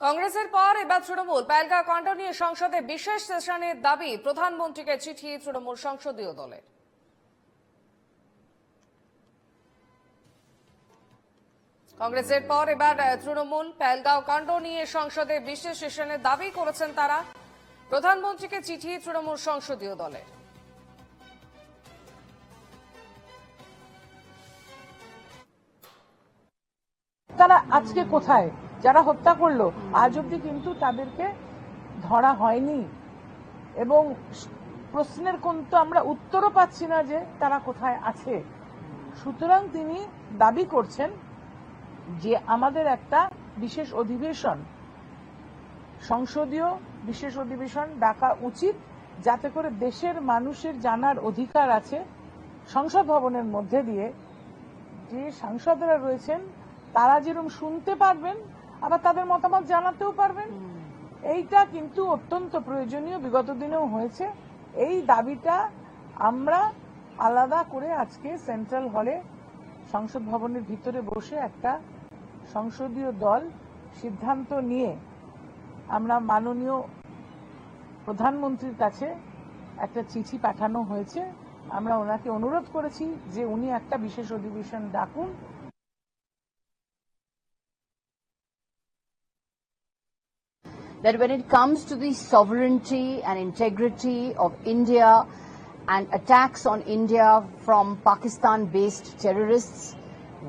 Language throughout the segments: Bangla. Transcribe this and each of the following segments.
কংগ্রেসের পর এবার তৃণমূল। প্যালকা কণ্ঠ নিয়ে সংসদে বিশেষ সেশনের দাবি প্রধানমন্ত্রীকে চিঠি তৃণমূল সংসদীয় দলের। কংগ্রেসের পর এবার তৃণমূল প্যালগাঁও কাণ্ড নিয়ে সংসদে বিশেষ সেশনের দাবি করেছেন তারা। প্রধানমন্ত্রীকে চিঠি তৃণমূল সংসদীয় দলের। তারা আজকে কোথায়? যারা হত্যা করল, আজ অব্দি কিন্তু তাদেরকে ধরা হয়নি। এবং প্রশ্নের কোন তো আমরা উত্তরও পাচ্ছি না যে তারা কোথায় আছে। সুতরাং তিনি দাবি করছেন যে আমাদের একটা বিশেষ অধিবেশন, সংসদীয় বিশেষ অধিবেশন ডাকা উচিত, যাতে করে দেশের মানুষের জানার অধিকার আছে সংসদ ভবনের মধ্যে দিয়ে। যে সাংসদরা রয়েছেন, তারা যেরকম শুনতে পারবেন আবার তাদের মতামত জানাতেও পারবেন। এইটা কিন্তু অত্যন্ত প্রয়োজনীয় বিগত দিনেও হয়েছে। এই দাবিটা আমরা আলাদা করে আজকে সেন্ট্রাল হলে সংসদ ভবনের ভিতরে বসে একটা সংসদীয় দল সিদ্ধান্ত নিয়ে আমরা মাননীয় প্রধানমন্ত্রীর কাছে একটা চিঠি পাঠানো হয়েছে। আমরা ওনাকে অনুরোধ করেছি যে উনি একটা বিশেষ অধিবেশন ডাকুন। That when it comes to the sovereignty and integrity of India and attacks on India from Pakistan based terrorists,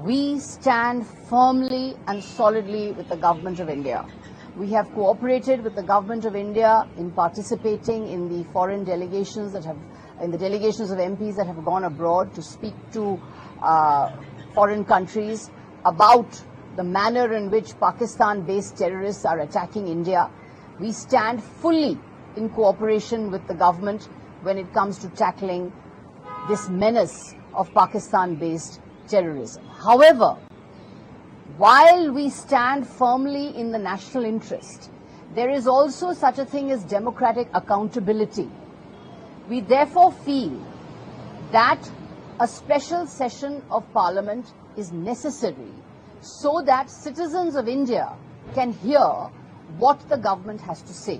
we stand firmly and solidly with the government of India. We have cooperated with the government of India in participating in the foreign delegations that have, in the delegations of MPs that have gone abroad to speak to uh, foreign countries about the manner in which Pakistan based terrorists are attacking India. We stand fully in cooperation with the government when it comes to tackling this menace of Pakistan based terrorism. However, while we stand firmly in the national interest, there is also such a thing as democratic accountability. We therefore feel that a special session of parliament is necessary so that citizens of India can hear what the government has to say.